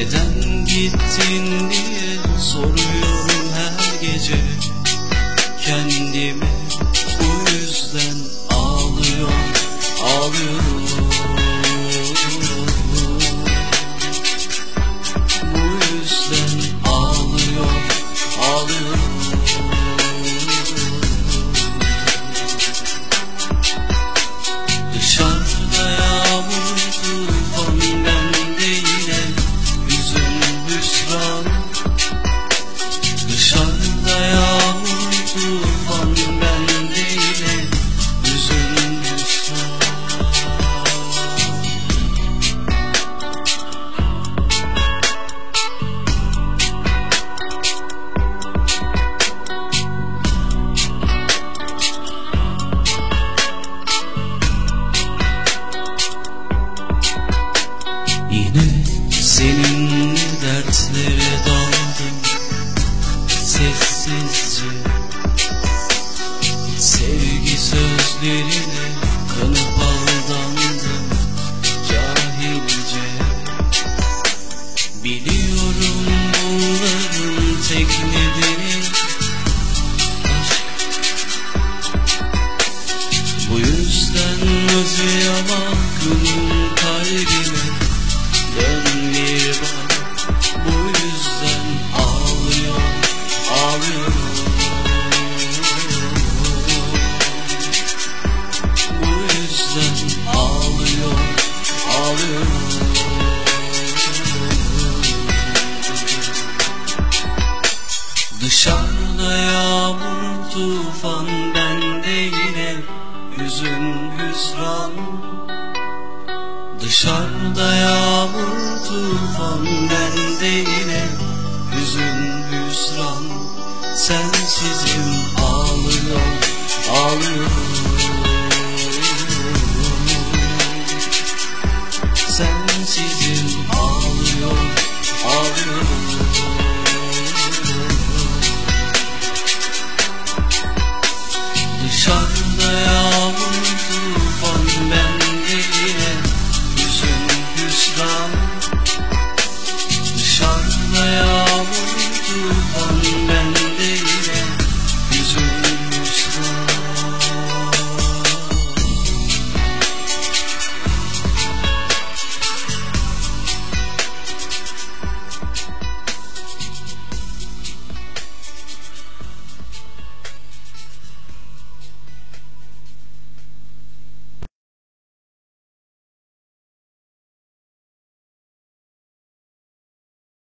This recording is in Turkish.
Neden gittin diye soruyorum her gece. Kendime gözlerim Dışarıda yağmur tufan ben değilim Hüzün hüsran sensizim ağlıyorum ağlıyorum Sensizim ağlıyorum ağlıyorum